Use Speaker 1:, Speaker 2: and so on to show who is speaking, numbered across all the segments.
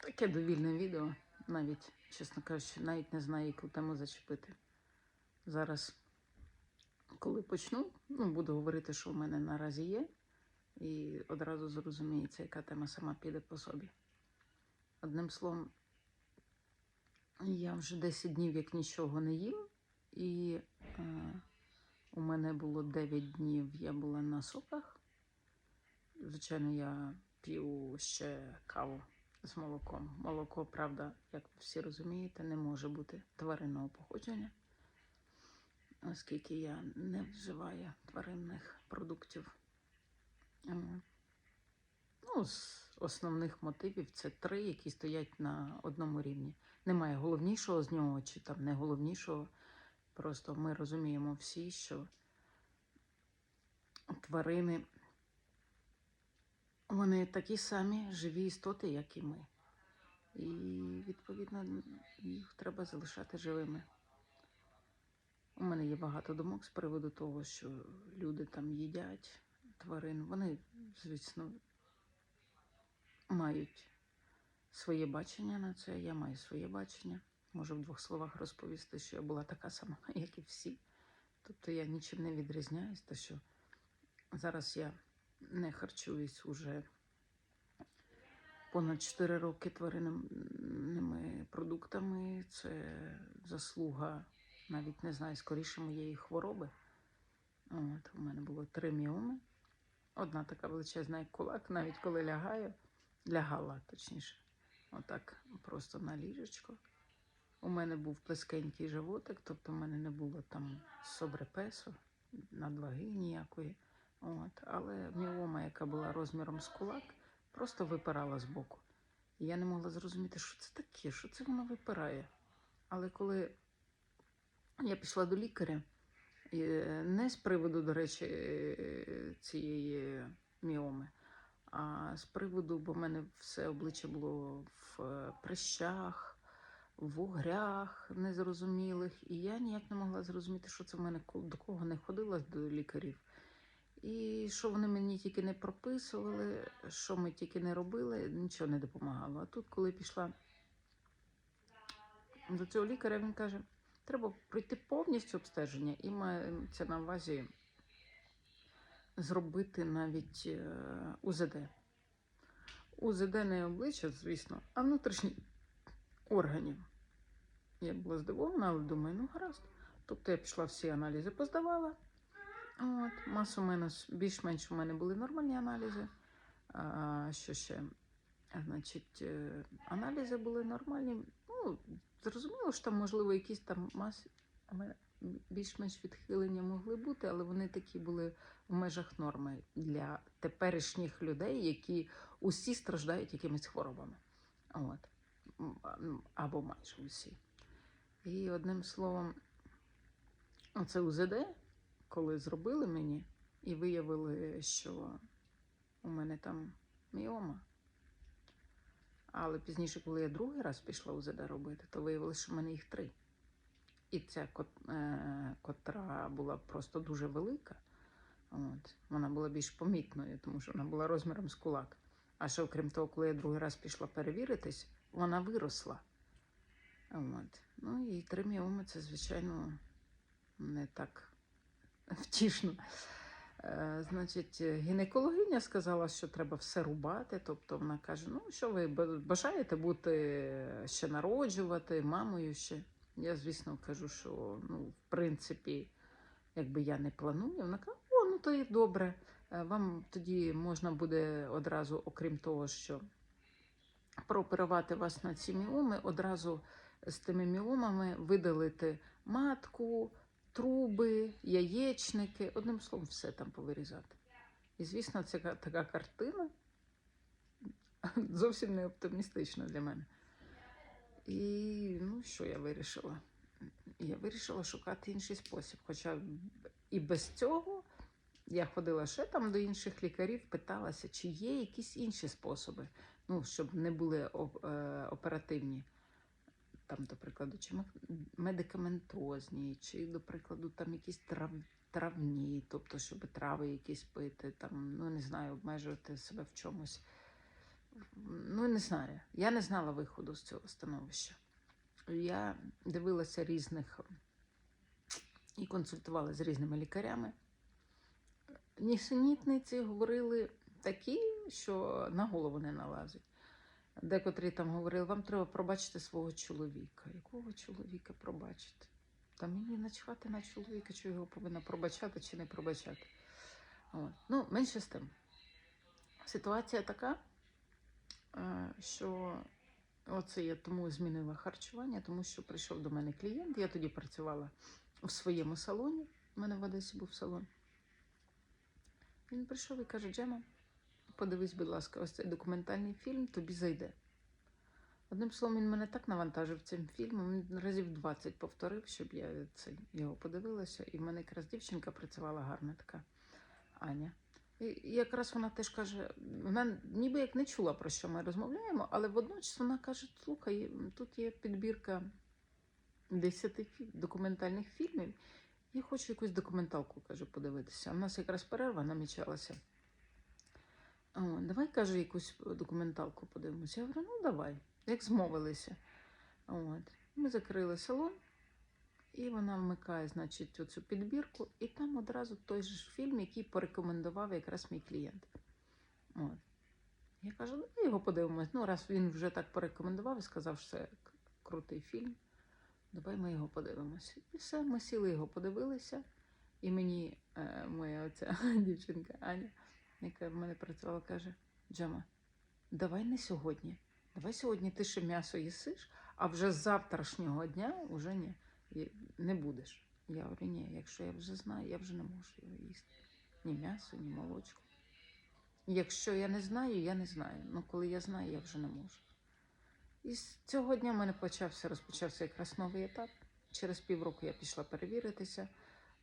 Speaker 1: Таке довільне відео. Навіть, чесно кажучи, навіть не знаю, яку тему зачепити. Зараз, коли почну, ну, буду говорити, що в мене наразі є, і одразу зрозуміється, яка тема сама піде по собі. Одним словом, я вже 10 днів як нічого не їм, і е, у мене було 9 днів, я була на соках. Звичайно, я п'ю ще каву з молоком. Молоко, правда, як ви всі розумієте, не може бути тваринного походження, оскільки я не вживаю тваринних продуктів. Ем, Ну, з основних мотивів це три, які стоять на одному рівні. Немає головнішого з нього, чи там не головнішого. Просто ми розуміємо всі, що тварини вони такі самі живі істоти, як і ми. І, відповідно, їх треба залишати живими. У мене є багато думок з приводу того, що люди там їдять тварин. Вони, звісно, мають своє бачення на це. Я маю своє бачення. Можу в двох словах розповісти, що я була така сама, як і всі. Тобто я нічим не відрізняюсь, те, що зараз я не харчуюсь уже понад 4 роки тваринними продуктами. Це заслуга, навіть не знаю, скоріше моєї хвороби. От, у мене було три міоми. Одна така величезна, як кулак, навіть коли лягаю, лягала точніше. Отак, просто на ліжечко. У мене був плескенький животик, тобто в мене не було там собрепесу, надваги ніякої. От. Але міома, яка була розміром з кулак, просто випирала з боку. І я не могла зрозуміти, що це таке, що це воно випирає. Але коли я пішла до лікаря, е, не з приводу, до речі, е, цієї міоми, а з приводу, бо в мене все обличчя було в е, прищах, в вугрях незрозумілих, і я ніяк не могла зрозуміти, що це в мене до кого не ходила до лікарів. І що вони мені тільки не прописували, що ми тільки не робили, нічого не допомагало. А тут, коли пішла до цього лікаря, він каже, треба пройти повністю обстеження і мається на увазі зробити навіть е, УЗД. УЗД не обличчя, звісно, а внутрішні органів. Я була здивована, але думаю, ну гаразд. Тобто я пішла всі аналізи, поздавала. От, масу мене більш-менш у мене були нормальні аналізи. А, що ще? Значить, е, аналізи були нормальні. Ну, зрозуміло, що там, можливо, якісь там маси більш-менш відхилення могли бути, але вони такі були в межах норми для теперішніх людей, які усі страждають якимись хворобами. От. Або майже усі. І одним словом, оце УЗД, коли зробили мені і виявили, що у мене там міома. Але пізніше, коли я другий раз пішла УЗД робити, то виявилося, що в мене їх три. І ця, е, котра була просто дуже велика, от, вона була більш помітною, тому що вона була розміром з кулак. А ще, окрім того, коли я другий раз пішла перевіритись, вона виросла. От. Ну і три міоми це, звичайно, не так втішно. Е, Значить, гінекологиня сказала, що треба все рубати. Тобто вона каже: ну що ви бажаєте бути ще народжувати, мамою ще. Я, звісно, кажу, що ну, в принципі, якби я не планую. Вона каже, о, ну то і добре. Е, Вам тоді можна буде одразу, окрім того, що прооперувати вас на ці міоми, одразу з тими міомами видалити матку, труби, яєчники, одним словом, все там повирізати. І, звісно, це така картина зовсім не оптимістична для мене. І ну, що я вирішила? Я вирішила шукати інший спосіб. Хоча і без цього я ходила ще там до інших лікарів, питалася, чи є якісь інші способи, ну, щоб не були е, оперативні. Там, до прикладу, чи медикаментозні, чи, до прикладу, там якісь трав... травні, тобто, щоб трави якісь пити, там, ну не знаю, обмежувати себе в чомусь. ну не знаю, я не знала виходу з цього становища. Я дивилася різних і консультувала з різними лікарями. Нісенітниці говорили такі, що на голову не налазить. Декотрі там говорили, вам треба пробачити свого чоловіка. Якого чоловіка пробачити? Та мені начхати на чоловіка, що його повинна пробачати чи не пробачати. От. Ну, менше з тим. Ситуація така, е, що оце я тому змінила харчування, тому що прийшов до мене клієнт. Я тоді працювала в своєму салоні. У мене в Одесі був салон. Він прийшов і каже: Джема, подивись, будь ласка, ось цей документальний фільм тобі зайде. Одним словом, він мене так навантажив цим фільмом, він разів 20 повторив, щоб я це, його подивилася. І в мене якраз дівчинка працювала гарна така Аня. І якраз вона теж каже: вона ніби як не чула, про що ми розмовляємо, але водночас вона каже: слухай, тут є підбірка 10 документальних фільмів. Я хочу якусь документалку, каже, подивитися. У нас якраз перерва намічалася. Давай, каже, якусь документалку подивимося. Я говорю, ну давай, як змовилися. От. Ми закрили салон, і вона вмикає, значить, оцю підбірку, і там одразу той же ж фільм, який порекомендував якраз мій клієнт. От. Я кажу, ну його подивимось. Ну, раз він вже так порекомендував і сказав, що це крутий фільм, давай ми його подивимося. І все, ми сіли його подивилися. І мені е, моя оця дівчинка Аня, яка в мене працювала, каже: Джема, давай не сьогодні. Давай сьогодні ти ще м'ясо їсиш, а вже з завтрашнього дня вже ні, не будеш. Я говорю, ні, якщо я вже знаю, я вже не можу його їсти. Ні м'ясо, ні молочко. Якщо я не знаю, я не знаю. Ну коли я знаю, я вже не можу. І з цього дня в мене почався, розпочався якраз новий етап. Через півроку я пішла перевіритися.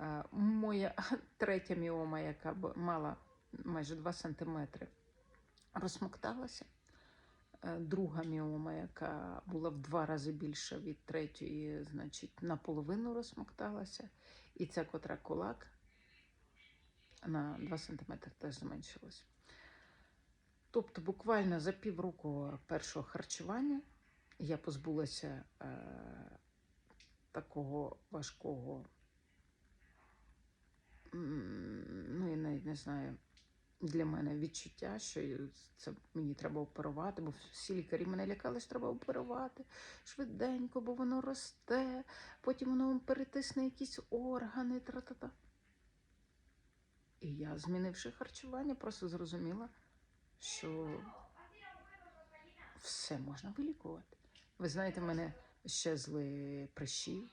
Speaker 1: Е, Моя третя міома, яка мала майже 2 сантиметри, розсмокталася. Е, Друга міома, яка була в два рази більша від третьої, значить, наполовину розсмокталася. І ця, котра кулак, на 2 см теж зменшилась. Тобто, буквально за півроку першого харчування я позбулася е, такого важкого, ну я навіть не знаю, для мене відчуття, що це мені треба оперувати, бо всі лікарі мене лякали, що треба оперувати швиденько, бо воно росте, потім воно перетисне якісь органи, тра-та-та. І я, змінивши харчування, просто зрозуміла, що все можна вилікувати. Ви знаєте, в мене щезли прищі.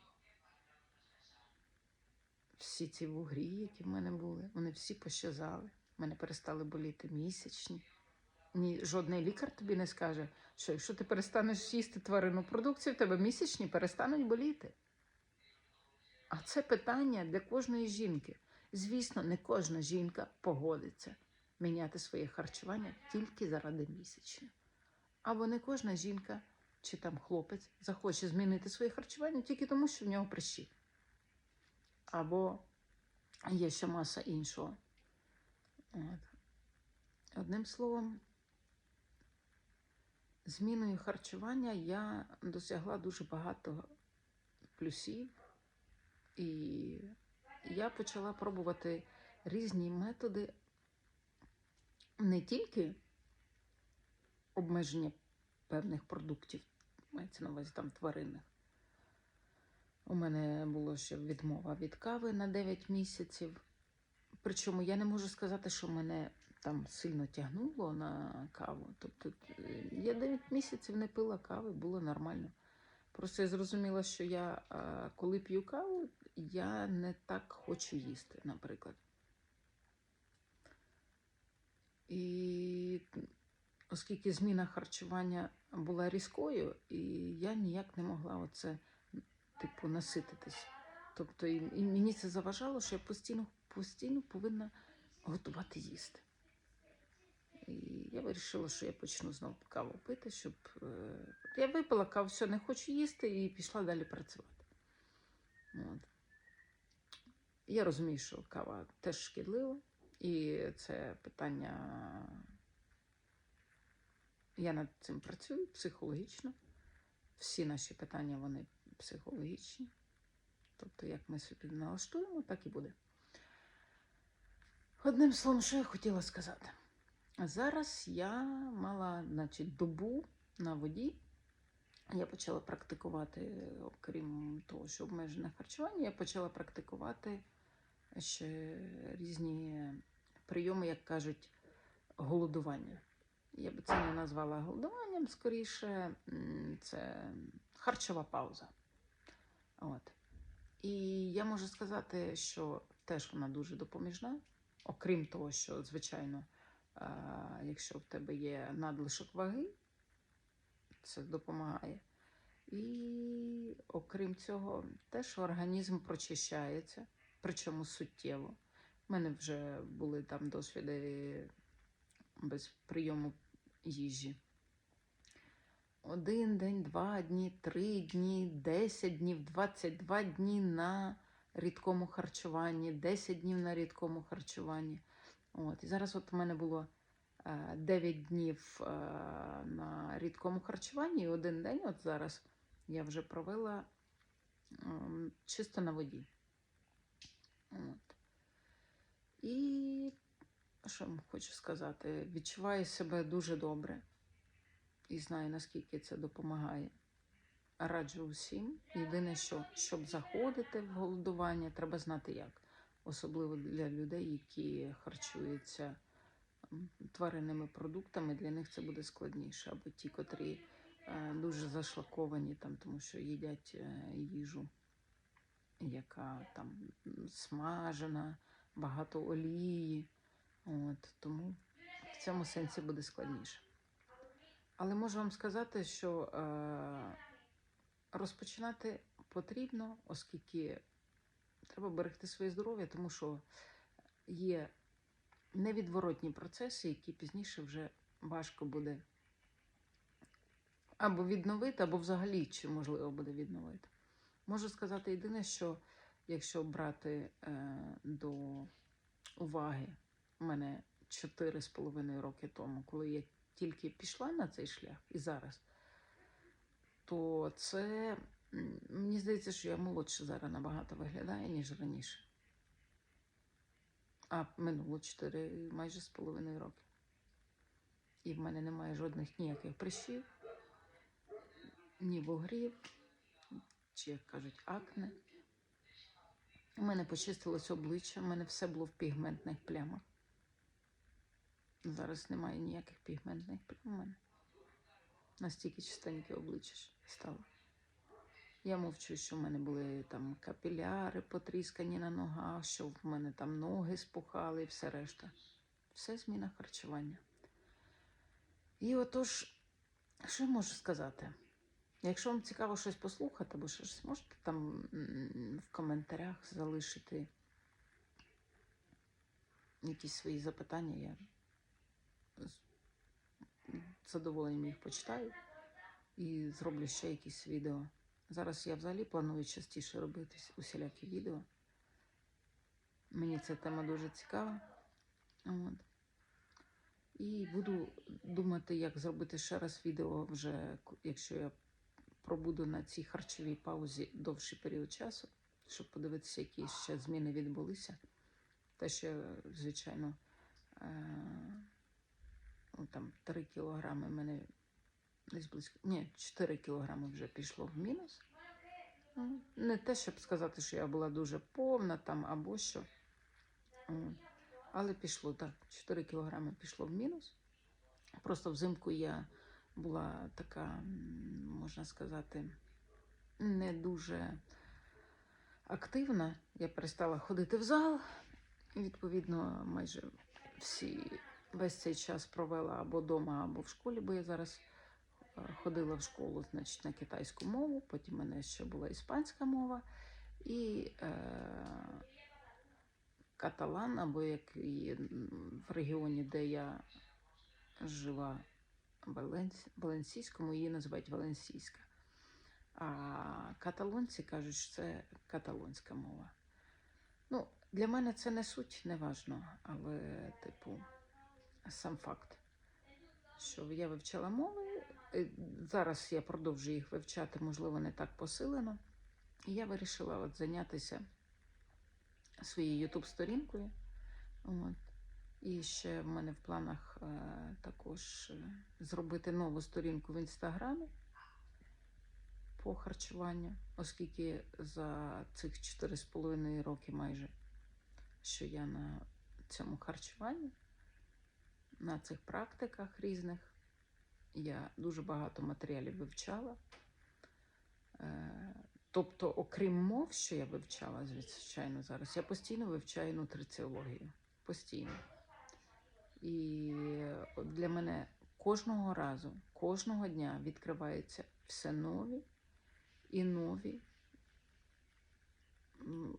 Speaker 1: Всі ці вугрі, які в мене були, вони всі пощазали. Мене перестали боліти місячні. Ні, жодний лікар тобі не скаже, що якщо ти перестанеш їсти тваринну продукцію, в тебе місячні перестануть боліти. А це питання для кожної жінки. Звісно, не кожна жінка погодиться міняти своє харчування тільки заради місячних. Або не кожна жінка чи там хлопець захоче змінити своє харчування тільки тому, що в нього прищі. Або є ще маса іншого. От. Одним словом, зміною харчування я досягла дуже багато плюсів, і я почала пробувати різні методи не тільки обмеження певних продуктів, мається на увазі там тваринних. У мене було ще відмова від кави на 9 місяців. Причому я не можу сказати, що мене там сильно тягнуло на каву. Тобто я 9 місяців не пила кави, було нормально. Просто я зрозуміла, що я, коли п'ю каву, я не так хочу їсти, наприклад. І оскільки зміна харчування була різкою, і я ніяк не могла оце, типу, насититись. Тобто, і мені це заважало, що я постійно, постійно повинна готувати їсти. І я вирішила, що я почну знову каву пити, щоб. е, Я випила каву, все, не хочу їсти, і пішла далі працювати. От. Я розумію, що кава теж шкідлива, і це питання Я над цим працюю психологічно. Всі наші питання вони психологічні. Тобто, як ми собі налаштуємо, так і буде. Одним словом, що я хотіла сказати. Зараз я мала значить, добу на воді. Я почала практикувати, окрім того, що обмежене харчування, я почала практикувати ще різні прийоми, як кажуть, голодування. Я би це не назвала голодуванням, скоріше, це харчова пауза. От. І я можу сказати, що теж вона дуже допоміжна, окрім того, що, звичайно, якщо в тебе є надлишок ваги, це допомагає. І окрім цього, теж організм прочищається, причому суттєво. У мене вже були там досвіди без прийому їжі. Один день, два дні, три дні, 10 днів, 22 дні на рідкому харчуванні, 10 днів на рідкому харчуванні. От. І зараз от у мене було е, 9 днів е, на рідкому харчуванні, і один день, от зараз я вже провела ем, чисто на воді. От. І що вам хочу сказати? Відчуваю себе дуже добре і знаю, наскільки це допомагає. Раджу усім. Єдине, що щоб заходити в голодування, треба знати як. Особливо для людей, які харчуються тваринними продуктами, для них це буде складніше. Або ті, котрі е, дуже зашлаковані, там, тому що їдять е, їжу, яка там смажена, багато олії. От, тому в цьому сенсі буде складніше. Але можу вам сказати, що е, розпочинати потрібно, оскільки треба берегти своє здоров'я, тому що є невідворотні процеси, які пізніше вже важко буде або відновити, або взагалі чи можливо буде відновити. Можу сказати єдине, що якщо брати е, до уваги мене 4,5 роки тому, коли я тільки пішла на цей шлях і зараз, то це мені здається, що я молодше зараз набагато виглядаю, ніж раніше. А минуло 4 майже з половиною роки. І в мене немає жодних ніяких прищів, ні вугрів, чи, як кажуть, акне. У мене почистилось обличчя, у мене все було в пігментних плямах. Зараз немає ніяких пігментних плям у мене. Настільки чистеньке обличчя ж стало. Я мовчу, що в мене були там капіляри потріскані на ногах, що в мене там ноги спухали і все решта. Все зміна харчування. І отож, що я можу сказати? Якщо вам цікаво щось послухати, або щось можете там в коментарях залишити якісь свої запитання, я з задоволенням їх почитаю і зроблю ще якісь відео. Зараз я взагалі планую частіше робити усілякі відео. Мені ця тема дуже цікава. От. І буду думати, як зробити ще раз відео, вже якщо я пробуду на цій харчовій паузі довший період часу, щоб подивитися, які ще зміни відбулися. Те, що, звичайно, е- ну, там 3 кілограми мене десь близько. Ні, 4 кілограми вже пішло в мінус. Ну, Не те, щоб сказати, що я була дуже повна там або що. Але пішло так. 4 кілограми пішло в мінус. Просто взимку я була така, можна сказати, не дуже активна. Я перестала ходити в зал. І, відповідно, майже всі весь цей час провела або вдома, або в школі, бо я зараз ходила в школу, значить, на китайську мову, потім в мене ще була іспанська мова і е, каталан, або як в регіоні, де я жила, Валенс... Валенсійському, її називають Валенсійська. А каталонці кажуть, що це каталонська мова. Ну, для мене це не суть, не важно, але, типу, сам факт. що я вивчала мови. Е, Зараз я продовжую їх вивчати, можливо, не так посилено. І я вирішила от зайнятися своєю. От. І ще в мене в планах е, також е, зробити нову сторінку в інстаграмі по харчуванню, оскільки за цих 4,5 роки майже, що я на цьому харчуванні, на цих практиках різних, я дуже багато матеріалів вивчала. Е, Тобто, окрім мов, що я вивчала, звичайно, зараз, я постійно вивчаю нутриціологію. Постійно. І для мене кожного разу, кожного дня відкриваються все нові і нові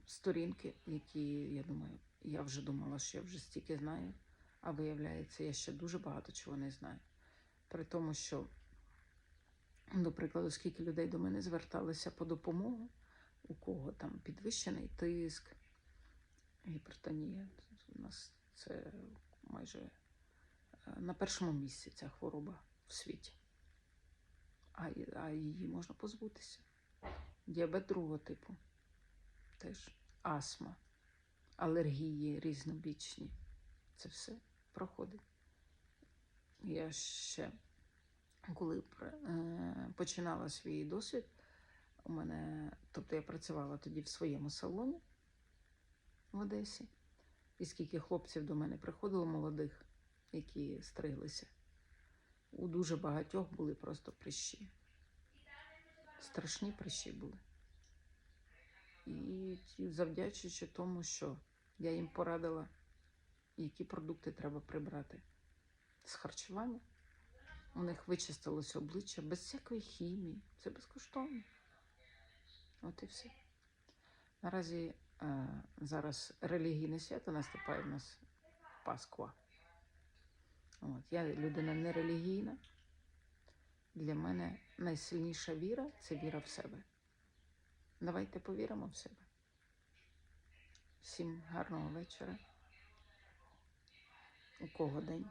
Speaker 1: сторінки, які, я думаю, я вже думала, що я вже стільки знаю, а виявляється, я ще дуже багато чого не знаю. При тому, що, до прикладу, скільки людей до мене зверталися по допомогу, у кого там підвищений тиск, гіпертонія. У нас це майже е, на першому місці ця хвороба в світі. А, а її можна позбутися. Діабет другого типу, теж астма, алергії різнобічні. Це все проходить. Я ще, коли е, починала свій досвід, у мене, тобто я працювала тоді в своєму салоні в Одесі. І скільки хлопців до мене приходило молодих, які стриглися. У дуже багатьох були просто прищі. Страшні прищі були. І завдячуючи тому, що я їм порадила, які продукти треба прибрати з харчування. У них вичистилося обличчя без всякої хімії. Це безкоштовно. От і все. Наразі е, зараз релігійне свято наступає в нас Пасква. От, я людина нерелігійна. Для мене найсильніша віра це віра в себе. Давайте повіримо в себе. Всім гарного вечора. У кого день?